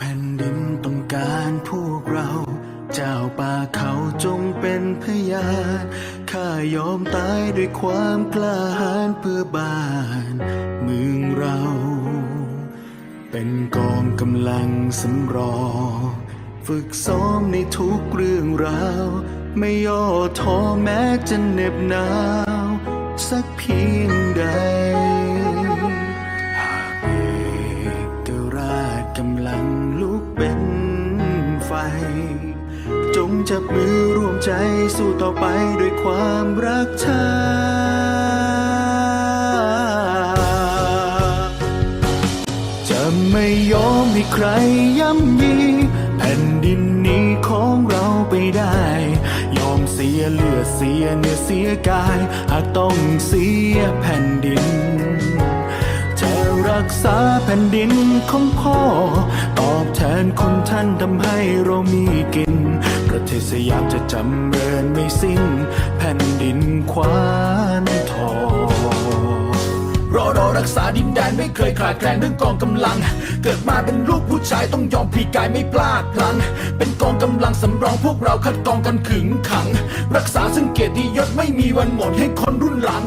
แผ่นดินต้องการพวกเรา เจ้าป่าเขาจงเป็นพยานข้ายอมตายด้วยความกล้าหาญเพื่อบ้านเมืองเรา เป็นกองกำลังสำรอง ฝึกซ้อมในทุกเรื่องราว ไม่ย่อท้อแม้จะเหน็บหนาว สักเพียงใด จงจับมือร่วมใจสู้ต่อไปด้วยความรักชาติจะไม่ยอมให้ใครย่ำยีแผ่นดินนี้ของเราไปได้ ยอมเสียเลือดเสียเนื้อเสียกาย หากต้องเสียแผ่นดิน จะรักษาแผ่นดินของพ่อ นคุณท่านทำให้เรามีกิน ประเทศสยามจะจำเริญไม่สิ้น แผ่นดินควานทองรอรอรักษาดินแดนไม่เคยขาดแคลนเรื่องกองกำลัง เกิดมาเป็นลูกผู้ชายต้องยอมพลีกายไม่พลาดพลัง เป็นกองกำลังสำรองพวกเราคัดกรองกันขึงขัง รักษาซึ่งเกียรติยศไม่มีวันหมดให้คนรุ่นหลัง